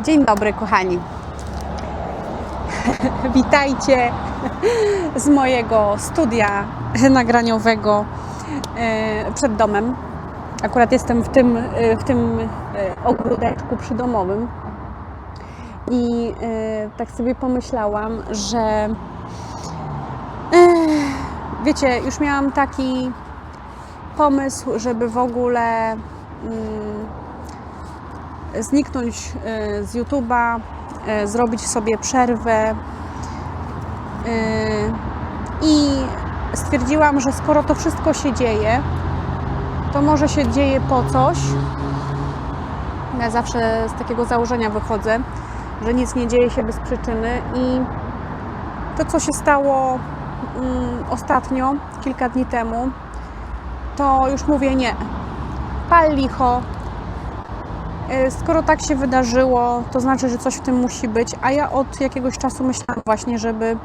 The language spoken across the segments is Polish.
Dzień dobry, kochani. Witajcie z mojego studia nagraniowego e, przed domem. Akurat jestem w tym, e, w tym e, ogródeczku przydomowym. I tak sobie pomyślałam, że wiecie, już miałam taki pomysł, żeby w ogóle mm, zniknąć e, z YouTube'a, e, zrobić sobie przerwę. e, I stwierdziłam, że skoro to wszystko się dzieje, to może się dzieje po coś. Ja zawsze z takiego założenia wychodzę, że nic nie dzieje się bez przyczyny i to, co się stało mm, ostatnio, kilka dni temu, to już mówię nie. Pal licho, Skoro tak się wydarzyło, to znaczy, że coś w tym musi być, a ja od jakiegoś czasu myślałam właśnie, żeby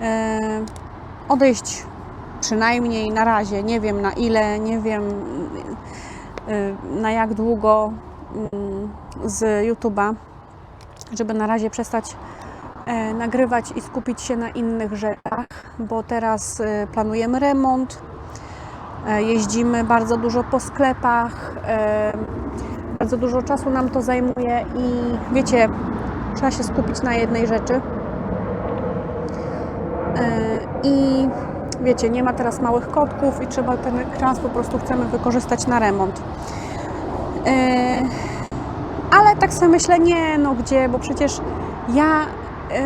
e, odejść przynajmniej na razie, nie wiem na ile, nie wiem e, na jak długo mm, z YouTube'a, żeby na razie przestać e, nagrywać i skupić się na innych rzeczach, bo teraz e, planujemy remont, e, jeździmy bardzo dużo po sklepach. E, bardzo dużo czasu nam to zajmuje i wiecie, trzeba się skupić na jednej rzeczy. Yy, I wiecie, nie ma teraz małych kotków i trzeba ten czas po prostu chcemy wykorzystać na remont. Yy, Ale tak sobie myślę, nie no gdzie, bo przecież ja yy,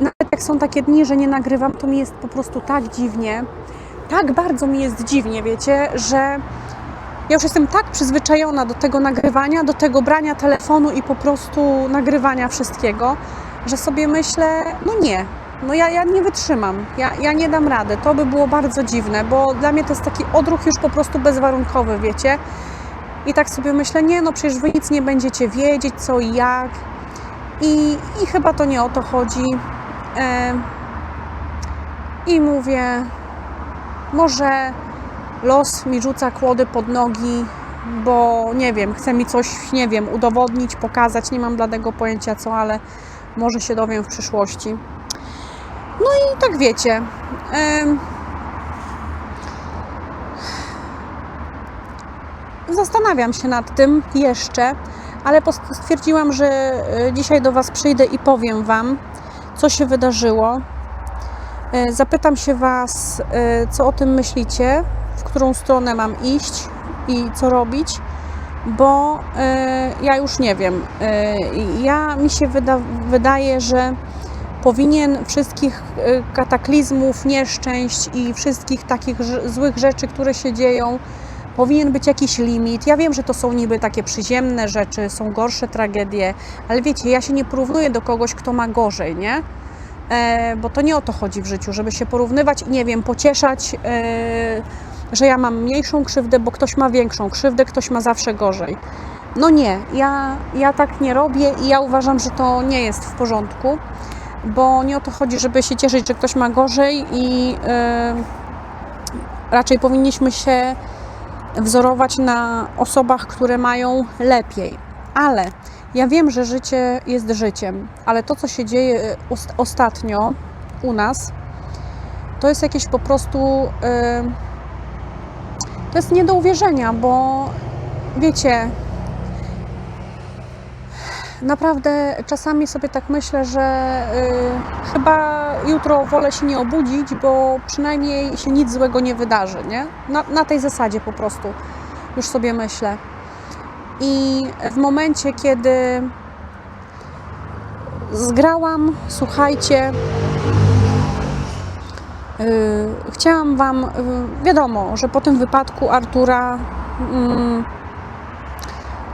nawet jak są takie dni, że nie nagrywam, to mi jest po prostu tak dziwnie, tak bardzo mi jest dziwnie, wiecie, że ja już jestem tak przyzwyczajona do tego nagrywania, do tego brania telefonu i po prostu nagrywania wszystkiego, że sobie myślę, no nie, no ja, ja nie wytrzymam, ja, ja nie dam rady. To by było bardzo dziwne, bo dla mnie to jest taki odruch już po prostu bezwarunkowy, wiecie. I tak sobie myślę, nie, no przecież wy nic nie będziecie wiedzieć, co i jak. I, i chyba to nie o to chodzi. E, I mówię, może los mi rzuca kłody pod nogi, bo nie wiem, chce mi coś, nie wiem, udowodnić, pokazać, nie mam bladego pojęcia co, ale może się dowiem w przyszłości. No i tak wiecie. em, Zastanawiam się nad tym jeszcze, ale stwierdziłam, że e, dzisiaj do Was przyjdę i powiem Wam, co się wydarzyło. E, Zapytam się Was, e, co o tym myślicie, w którą stronę mam iść i co robić, bo e, ja już nie wiem. E, ja mi się wyda, wydaje, że powinien wszystkich e, kataklizmów, nieszczęść i wszystkich takich złych rzeczy, które się dzieją, powinien być jakiś limit. Ja wiem, że to są niby takie przyziemne rzeczy, są gorsze tragedie, ale wiecie, ja się nie porównuję do kogoś, kto ma gorzej, nie? E, bo to nie o to chodzi w życiu, żeby się porównywać i nie wiem, pocieszać, e, że ja mam mniejszą krzywdę, bo ktoś ma większą krzywdę, ktoś ma zawsze gorzej. No nie, ja, ja tak nie robię i ja uważam, że to nie jest w porządku, bo nie o to chodzi, żeby się cieszyć, że ktoś ma gorzej i e, raczej powinniśmy się wzorować na osobach, które mają lepiej. Ale ja wiem, że życie jest życiem, ale to, co się dzieje ost- ostatnio u nas, to jest jakieś po prostu. e, to jest nie do uwierzenia, bo wiecie, naprawdę czasami sobie tak myślę, że y, chyba jutro wolę się nie obudzić, bo przynajmniej się nic złego nie wydarzy, nie? Na, na tej zasadzie po prostu już sobie myślę. I w momencie, kiedy zgrałam, słuchajcie, chciałam Wam, y, wiadomo, że po tym wypadku Artura, mm,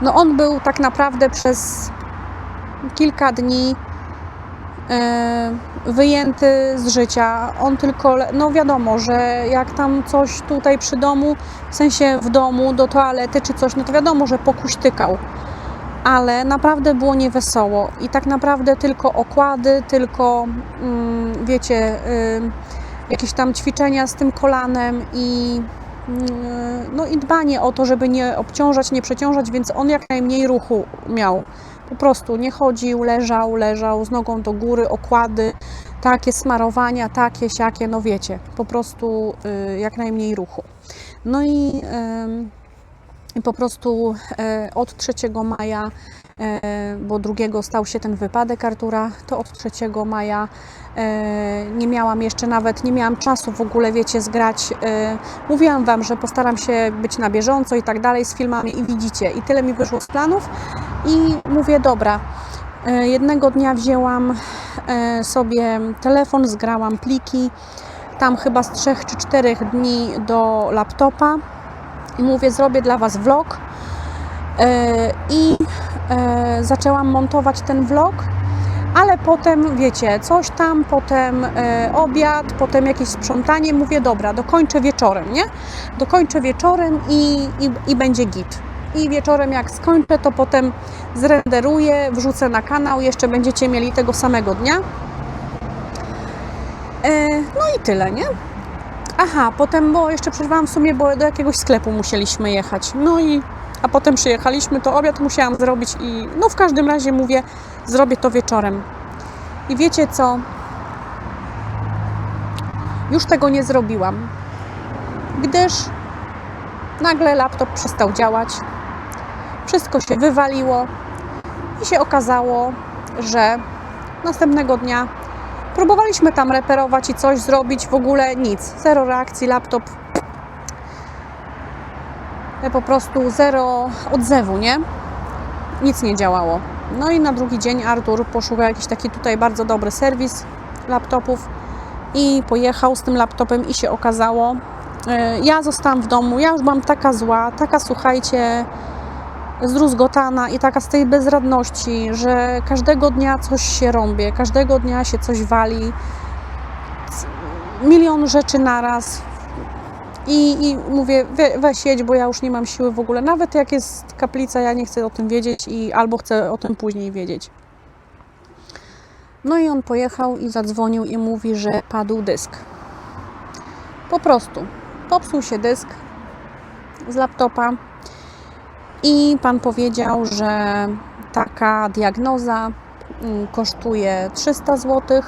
no on był tak naprawdę przez kilka dni e, wyjęty z życia. On tylko, no wiadomo, że jak tam coś tutaj przy domu, w sensie w domu, do toalety czy coś, no to wiadomo, że pokuśtykał. Ale naprawdę było niewesoło i tak naprawdę tylko okłady, tylko mm, wiecie, y, jakieś tam ćwiczenia z tym kolanem i mm, no i dbanie o to, żeby nie obciążać, nie przeciążać, więc on jak najmniej ruchu miał Po prostu nie chodził, leżał, leżał z nogą do góry, okłady, takie smarowania, takie, siakie, no wiecie, po prostu y, jak najmniej ruchu. No i, i po prostu e, od 3 maja, bo drugiego stał się ten wypadek Artura, to od 3 maja e, nie miałam jeszcze nawet, nie miałam czasu w ogóle, wiecie, zgrać. e, Mówiłam Wam, że postaram się być na bieżąco i tak dalej z filmami i widzicie, i tyle mi wyszło z planów i mówię, dobra, e, jednego dnia wzięłam e, sobie telefon, zgrałam pliki, tam chyba z 3 czy 4 dni do laptopa i mówię, zrobię dla Was vlog. E, I e, zaczęłam montować ten vlog, ale potem, wiecie, coś tam, potem e, obiad, potem jakieś sprzątanie. Mówię, dobra, dokończę wieczorem, nie? Dokończę wieczorem i, i, i będzie git. I wieczorem, jak skończę, to potem zrenderuję, wrzucę na kanał. Jeszcze będziecie mieli tego samego dnia. No i tyle, nie? Aha, potem, bo jeszcze przerwałam w sumie, bo do jakiegoś sklepu musieliśmy jechać. No i, a potem przyjechaliśmy, to obiad musiałam zrobić i no w każdym razie mówię, zrobię to wieczorem. I wiecie co? Już tego nie zrobiłam, gdyż nagle laptop przestał działać, wszystko się wywaliło i się okazało, że następnego dnia Próbowaliśmy tam reperować i coś zrobić, w ogóle nic. Zero reakcji, laptop. E, Po prostu zero odzewu, nie? Nic nie działało. No i na drugi dzień Artur poszukał jakiś taki tutaj bardzo dobry serwis laptopów i pojechał z tym laptopem i się okazało, e, ja zostałam w domu, ja już byłam taka zła, taka słuchajcie, zdruzgotana i taka z tej bezradności, że każdego dnia coś się rąbie, każdego dnia się coś wali, milion rzeczy naraz. I, I mówię, we, weź jedź, bo ja już nie mam siły w ogóle. Nawet jak jest kaplica, ja nie chcę o tym wiedzieć i albo chcę o tym później wiedzieć. No i on pojechał i zadzwonił i mówi, że padł dysk. Po prostu. Popsuł się dysk z laptopa. I pan powiedział, że taka diagnoza mm, kosztuje 300 zł.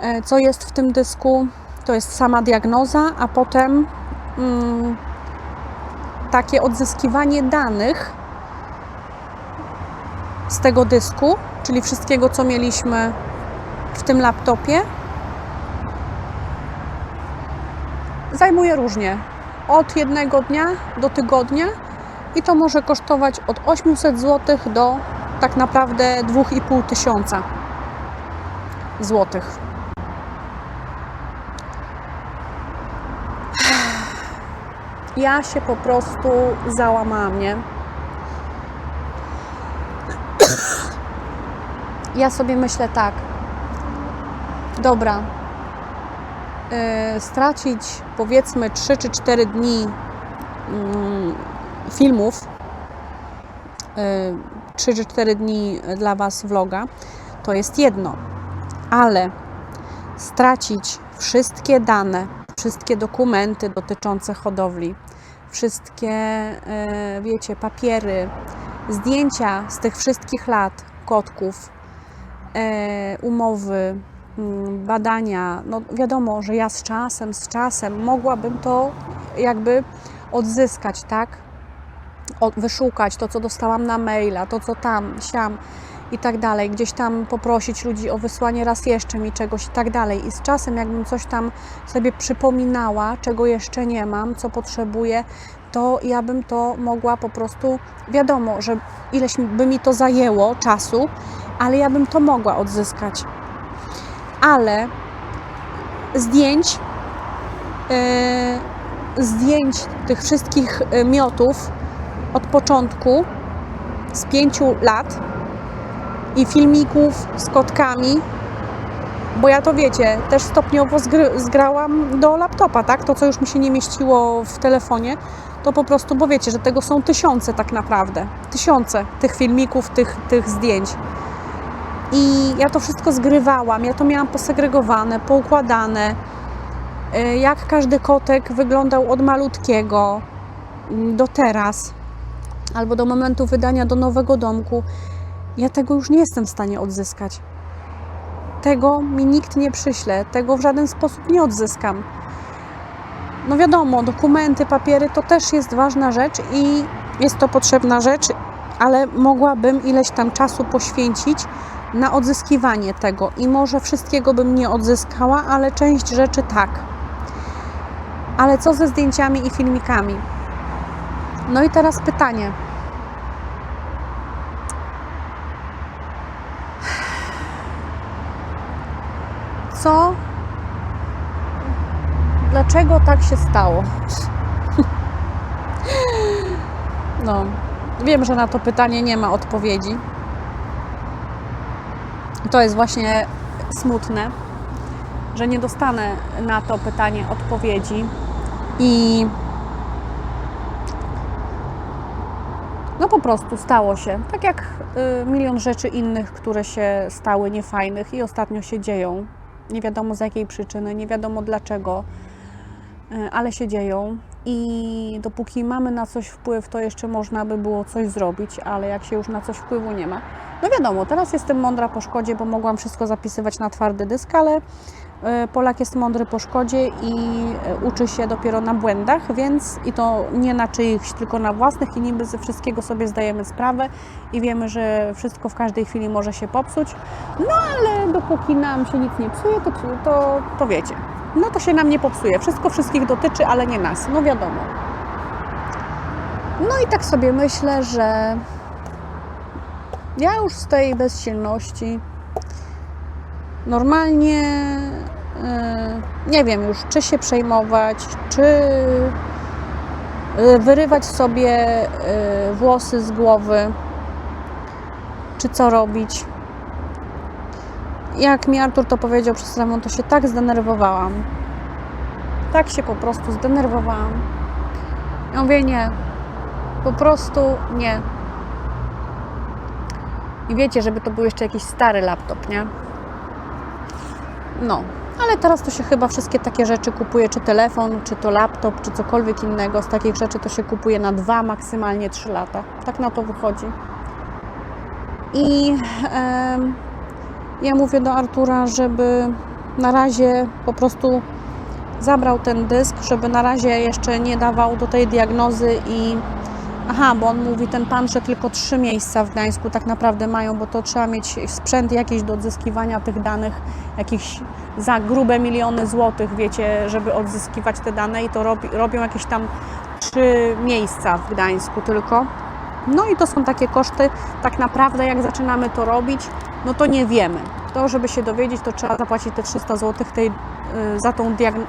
E, Co jest w tym dysku? To jest sama diagnoza, a potem mm, takie odzyskiwanie danych z tego dysku, czyli wszystkiego, co mieliśmy w tym laptopie. Zajmuje różnie. Od jednego dnia do tygodnia i to może kosztować od 800 zł do tak naprawdę 2,5 tysiąca Ja się po prostu załamałam, nie? Ja sobie myślę tak. Dobra. Yy, stracić powiedzmy 3 czy 4 dni mm, filmów, y, 3 czy 4 dni dla Was vloga, to jest jedno, ale stracić wszystkie dane, wszystkie dokumenty dotyczące hodowli, wszystkie, y, wiecie, papiery, zdjęcia z tych wszystkich lat kotków, y, umowy, mm, badania, no wiadomo, że ja z czasem, z czasem mogłabym to jakby odzyskać, tak? Wyszukać to, co dostałam na maila, to, co tam, siam i tak dalej, gdzieś tam poprosić ludzi o wysłanie raz jeszcze mi czegoś i tak dalej. I z czasem, jakbym coś tam sobie przypominała, czego jeszcze nie mam, co potrzebuję, to ja bym to mogła po prostu, wiadomo, że ileś by mi to zajęło czasu, ale ja bym to mogła odzyskać. Ale zdjęć, yy, zdjęć tych wszystkich y, miotów od początku, z pięciu lat i filmików z kotkami, bo ja to wiecie, też stopniowo zgrałam do laptopa, tak? To, co już mi się nie mieściło w telefonie, to po prostu, bo wiecie, że tego są tysiące tak naprawdę. Tysiące tych filmików, tych, tych zdjęć. I ja to wszystko zgrywałam, ja to miałam posegregowane, poukładane, y, jak każdy kotek wyglądał od malutkiego mm, do teraz. albo do momentu wydania do nowego domku, ja tego już nie jestem w stanie odzyskać. Tego mi nikt nie przyśle, tego w żaden sposób nie odzyskam. No wiadomo, dokumenty, papiery to też jest ważna rzecz i jest to potrzebna rzecz, ale mogłabym ileś tam czasu poświęcić na odzyskiwanie tego i może wszystkiego bym nie odzyskała, ale część rzeczy tak. Ale co ze zdjęciami i filmikami? No i teraz pytanie. Co? Dlaczego tak się stało? No, wiem, że na to pytanie nie ma odpowiedzi. To jest właśnie smutne, że nie dostanę na to pytanie odpowiedzi i no po prostu stało się. Tak jak y, milion rzeczy innych, które się stały niefajnych i ostatnio się dzieją. Nie wiadomo z jakiej przyczyny, nie wiadomo dlaczego, y, ale się dzieją. I dopóki mamy na coś wpływ, to jeszcze można by było coś zrobić, ale jak się już na coś wpływu nie ma. No wiadomo, teraz jestem mądra po szkodzie, bo mogłam wszystko zapisywać na twardy dysk, ale Polak jest mądry po szkodzie i y, uczy się dopiero na błędach, więc i to nie na czyichś, tylko na własnych i niby ze wszystkiego sobie zdajemy sprawę i wiemy, że wszystko w każdej chwili może się popsuć. No ale dopóki nam się nic nie psuje, to, to, to wiecie, no to się nam nie popsuje. Wszystko wszystkich dotyczy, ale nie nas, no wiadomo. No i tak sobie myślę, że ja już z tej bezsilności normalnie yy, nie wiem już, czy się przejmować, czy yy, wyrywać sobie yy, włosy z głowy, czy co robić. Jak mi Artur to powiedział przez telefon, to się tak zdenerwowałam. Tak się po prostu zdenerwowałam. Ja mówię nie. Po prostu nie. I wiecie, żeby to był jeszcze jakiś stary laptop, nie? No, ale teraz to się chyba wszystkie takie rzeczy kupuje, czy telefon, czy to laptop, czy cokolwiek innego. Z takich rzeczy to się kupuje na dwa, maksymalnie trzy lata. Tak na to wychodzi. I em, ja mówię do Artura, żeby na razie po prostu zabrał ten dysk, żeby na razie jeszcze nie dawał do tej diagnozy i Aha, bo on mówi ten pan, że tylko trzy miejsca w Gdańsku tak naprawdę mają, bo to trzeba mieć sprzęt jakiś do odzyskiwania tych danych, jakichś za grube miliony złotych, wiecie, żeby odzyskiwać te dane i to robi, robią jakieś tam trzy miejsca w Gdańsku tylko. No i to są takie koszty, tak naprawdę jak zaczynamy to robić, no to nie wiemy. To, żeby się dowiedzieć, to trzeba zapłacić te 300 zł tej, y, za tą diag-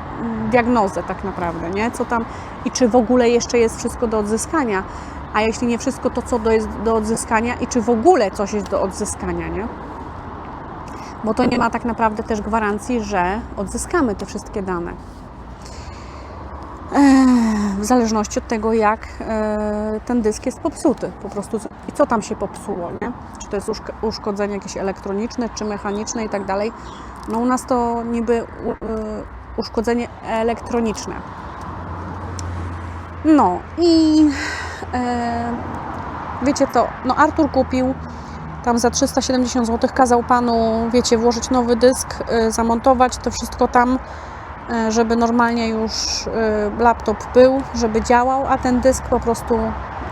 diagnozę tak naprawdę, nie? Co tam i czy w ogóle jeszcze jest wszystko do odzyskania, a jeśli nie wszystko, to co do, jest do odzyskania i czy w ogóle coś jest do odzyskania, nie? Bo to nie ma tak naprawdę też gwarancji, że odzyskamy te wszystkie dane. W zależności od tego, jak e, ten dysk jest popsuty, po prostu i co tam się popsuło, nie? Czy to jest uszk- uszkodzenie jakieś elektroniczne, czy mechaniczne i tak dalej. No u nas to niby e, uszkodzenie elektroniczne. No i e, wiecie to, no Artur kupił tam za 370 zł, kazał panu, wiecie, włożyć nowy dysk, zamontować to wszystko tam, żeby normalnie już e, laptop był, żeby działał, a ten dysk po prostu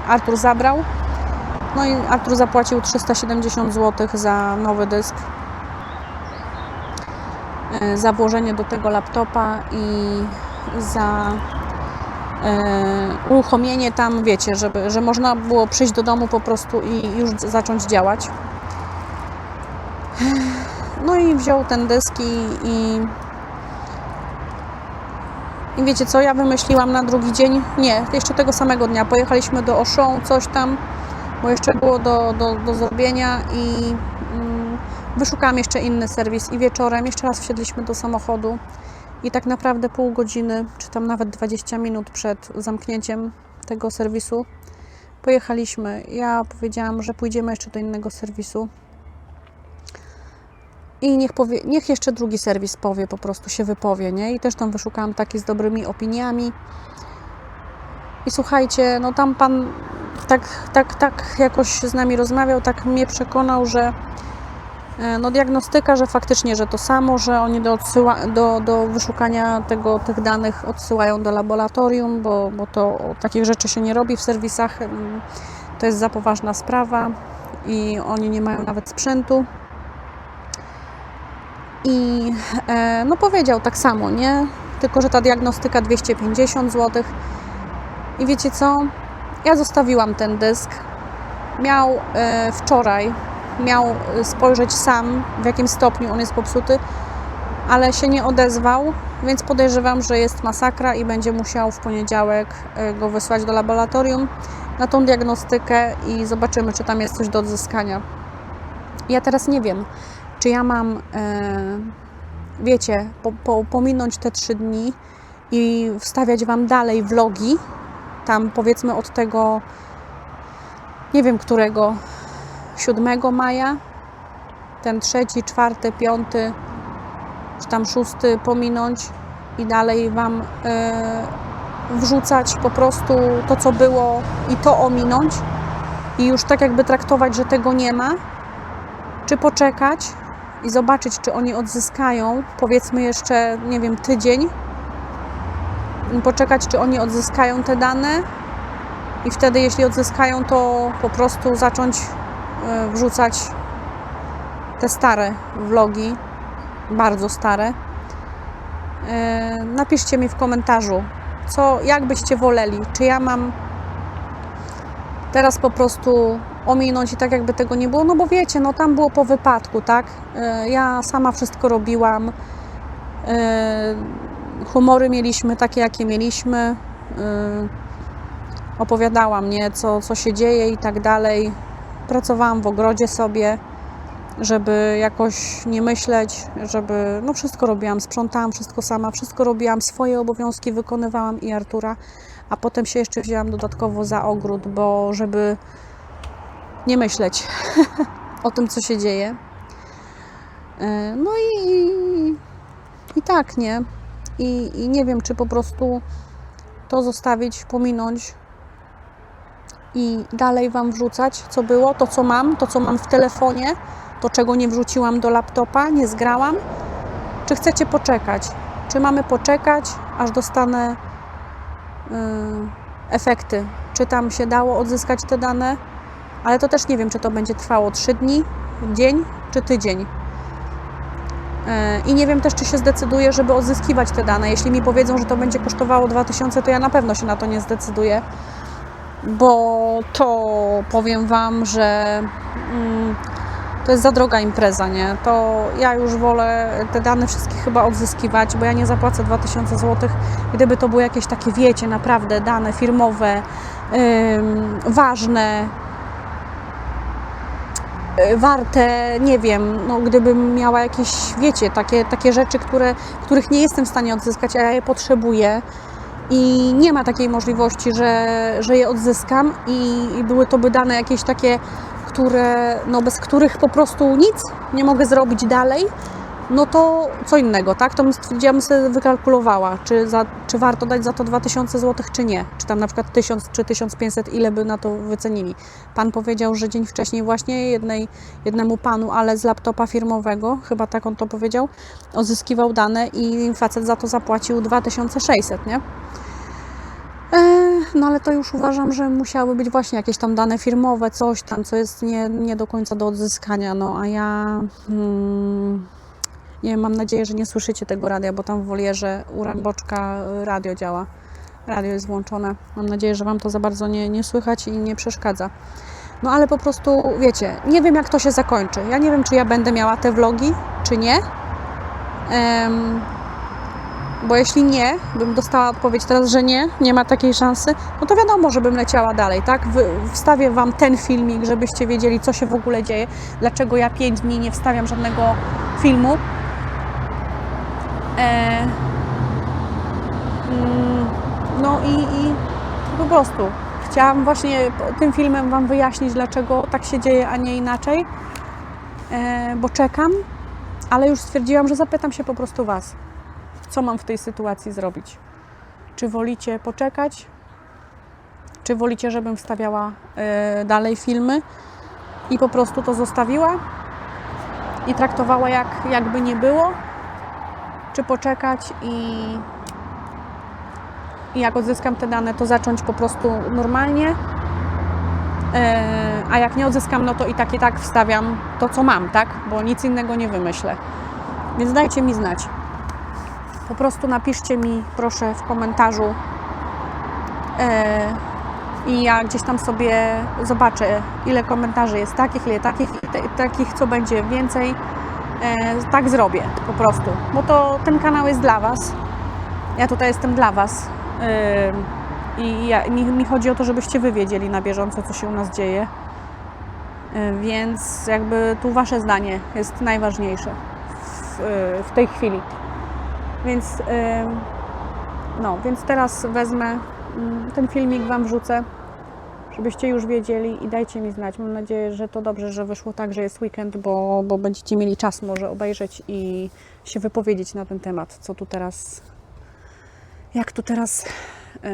Artur zabrał. No i Artur zapłacił 370 zł za nowy dysk e, za włożenie do tego laptopa i za e, uruchomienie tam, wiecie, żeby, że można było przyjść do domu po prostu i już zacząć działać. No i wziął ten dysk i, i, i wiecie co, ja wymyśliłam na drugi dzień, nie, jeszcze tego samego dnia, pojechaliśmy do Auchan, coś tam, bo jeszcze było do, do, do zrobienia i mm, wyszukałam jeszcze inny serwis i wieczorem jeszcze raz wsiedliśmy do samochodu i tak naprawdę pół godziny, czy tam nawet 20 minut przed zamknięciem tego serwisu pojechaliśmy. Ja powiedziałam, że pójdziemy jeszcze do innego serwisu. I niech, powie, niech jeszcze drugi serwis powie, po prostu się wypowie, nie? I też tam wyszukałam taki z dobrymi opiniami. I słuchajcie, no tam pan tak, tak, tak jakoś z nami rozmawiał, tak mnie przekonał, że e, no diagnostyka, że faktycznie, że to samo, że oni do, odsyła, do, do wyszukania tego, tych danych odsyłają do laboratorium, bo, bo to takich rzeczy się nie robi w serwisach. To jest za poważna sprawa i oni nie mają nawet sprzętu. I e, no powiedział tak samo, nie? Tylko, że ta diagnostyka 250 zł. I wiecie co? Ja zostawiłam ten dysk. Miał e, wczoraj, miał e, spojrzeć sam, w jakim stopniu on jest popsuty, ale się nie odezwał, więc podejrzewam, że jest masakra i będzie musiał w poniedziałek go wysłać do laboratorium na tą diagnostykę i zobaczymy, czy tam jest coś do odzyskania. Ja teraz nie wiem, czy ja mam, e, wiecie, po, po, pominąć te trzy dni i wstawiać Wam dalej vlogi, tam powiedzmy od tego, nie wiem którego, 7 maja, ten trzeci, czwarty, piąty, czy tam szósty pominąć i dalej Wam e, wrzucać po prostu to, co było i to ominąć? I już tak jakby traktować, że tego nie ma, czy poczekać i zobaczyć, czy oni odzyskają, powiedzmy jeszcze, nie wiem, tydzień, poczekać, czy oni odzyskają te dane. I wtedy, jeśli odzyskają, to po prostu zacząć e, wrzucać te stare vlogi, bardzo stare. E, Napiszcie mi w komentarzu, co, jak byście woleli, czy ja mam teraz po prostu ominąć i tak jakby tego nie było, no bo wiecie, no tam było po wypadku, tak? E, Ja sama wszystko robiłam. E, Humory mieliśmy takie, jakie mieliśmy. E, Opowiadałam, nie, co, co się dzieje i tak dalej. Pracowałam w ogrodzie sobie, żeby jakoś nie myśleć, żeby, no wszystko robiłam, sprzątałam wszystko sama, wszystko robiłam, swoje obowiązki wykonywałam i Artura, a potem się jeszcze wzięłam dodatkowo za ogród, bo żeby nie myśleć o tym, co się dzieje. E, No i, i, i tak, nie? I, I nie wiem, czy po prostu to zostawić, pominąć i dalej Wam wrzucać, co było, to co mam, to co mam w telefonie, to czego nie wrzuciłam do laptopa, nie zgrałam. Czy chcecie poczekać? Czy mamy poczekać, aż dostanę y, efekty? Czy tam się dało odzyskać te dane? Ale to też nie wiem, czy to będzie trwało 3 dni, dzień czy tydzień. E, I nie wiem też, czy się zdecyduję, żeby odzyskiwać te dane. Jeśli mi powiedzą, że to będzie kosztowało 2000, to ja na pewno się na to nie zdecyduję, bo to powiem Wam, że mm, to jest za droga impreza, nie? To ja już wolę te dane wszystkie chyba odzyskiwać, bo ja nie zapłacę 2000 zł, gdyby to były jakieś takie, wiecie, naprawdę dane firmowe, ym, ważne, warte, nie wiem, no, gdybym miała jakieś, wiecie, takie, takie rzeczy, które, których nie jestem w stanie odzyskać, a ja je potrzebuję. I nie ma takiej możliwości, że, że je odzyskam i, i były to by dane jakieś takie, które, no, bez których po prostu nic nie mogę zrobić dalej, no to co innego, tak? To bym stwierdziła, bym sobie wykalkulowała, czy, za, czy warto dać za to 2000 zł, czy nie. Czy tam na przykład 1000 czy 1500, ile by na to wycenili. Pan powiedział, że dzień wcześniej właśnie jednej, jednemu panu, ale z laptopa firmowego, chyba tak on to powiedział, odzyskiwał dane i facet za to zapłacił 2600, nie? E, No ale to już uważam, że musiały być właśnie jakieś tam dane firmowe, coś tam, co jest nie, nie do końca do odzyskania. No a ja hmm, nie mam nadzieję, że nie słyszycie tego radia, bo tam w wolierze u Ramboczka radio działa. Radio jest włączone. Mam nadzieję, że Wam to za bardzo nie, nie słychać i nie przeszkadza. No ale po prostu, wiecie, nie wiem jak to się zakończy. Ja nie wiem, czy ja będę miała te vlogi, czy nie. Em, bo jeśli nie, bym dostała odpowiedź teraz, że nie, nie ma takiej szansy, no to wiadomo, że bym leciała dalej, tak? Wstawię Wam ten filmik, żebyście wiedzieli, co się w ogóle dzieje, dlaczego ja 5 dni nie wstawiam żadnego filmu. E, mm, no i, i po prostu chciałam właśnie tym filmem Wam wyjaśnić, dlaczego tak się dzieje, a nie inaczej, e, bo czekam, ale już stwierdziłam, że zapytam się po prostu Was co mam w tej sytuacji zrobić. Czy wolicie poczekać Czy wolicie, żebym wstawiała e, dalej filmy i po prostu to zostawiła i traktowała jak, jakby nie było? Czy poczekać i, i jak odzyskam te dane, to zacząć po prostu normalnie? E, a jak nie odzyskam, no to i tak i tak wstawiam to, co mam, tak? Bo nic innego nie wymyślę. Więc dajcie mi znać. Po prostu napiszcie mi, proszę, w komentarzu. E, I ja gdzieś tam sobie zobaczę, ile komentarzy jest takich, ile takich, i takich, co będzie więcej. E, tak zrobię po prostu, bo to ten kanał jest dla Was. Ja tutaj jestem dla Was. E, I ja, mi, mi chodzi o to, żebyście Wy wiedzieli na bieżąco, co się u nas dzieje. E, Więc jakby tu Wasze zdanie jest najważniejsze w, w tej chwili. Więc, no, więc teraz wezmę mm, ten filmik, Wam wrzucę, żebyście już wiedzieli i dajcie mi znać. Mam nadzieję, że to dobrze, że wyszło tak, że jest weekend, bo, bo będziecie mieli czas może obejrzeć i się wypowiedzieć na ten temat, co tu teraz, jak tu teraz yy,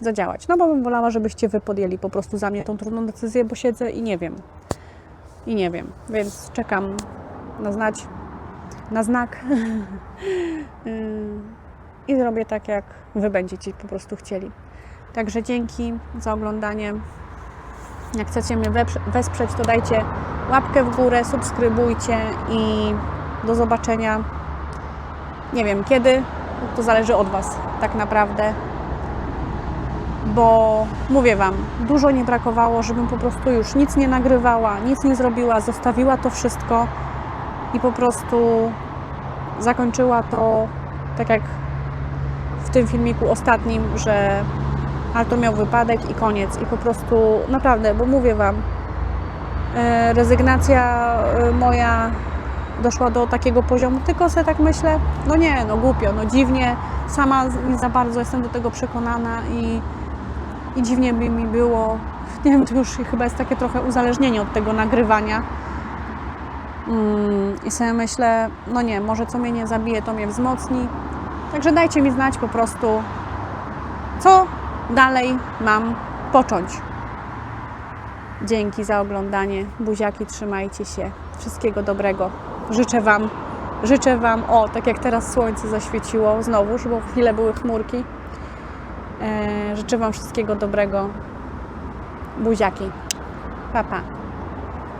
zadziałać. No bo bym wolała, żebyście Wy podjęli po prostu za mnie tą trudną decyzję, bo siedzę i nie wiem. I nie wiem, więc czekam na znać, na znak Yy, i zrobię tak, jak Wy będziecie po prostu chcieli. Także dzięki za oglądanie. Jak chcecie mnie wesprzeć, to dajcie łapkę w górę, subskrybujcie i do zobaczenia. Nie wiem kiedy, to zależy od Was tak naprawdę. Bo mówię Wam, dużo nie brakowało, żebym po prostu już nic nie nagrywała, nic nie zrobiła, zostawiła to wszystko i po prostu zakończyła to tak jak w tym filmiku ostatnim, że Artur miał wypadek i koniec. I po prostu naprawdę, bo mówię Wam, e, rezygnacja e, moja doszła do takiego poziomu, tylko sobie tak myślę, no nie, no głupio, no dziwnie, sama nie za bardzo jestem do tego przekonana i, i dziwnie by mi było, nie wiem, to już chyba jest takie trochę uzależnienie od tego nagrywania. Mm, I sobie myślę, no nie, może co mnie nie zabije, to mnie wzmocni. Także dajcie mi znać po prostu, co dalej mam począć. Dzięki za oglądanie. Buziaki, trzymajcie się. Wszystkiego dobrego. Życzę Wam, życzę Wam, o, tak jak teraz słońce zaświeciło znowuż, bo chwilę były chmurki. E, życzę Wam wszystkiego dobrego. Buziaki. Pa, pa.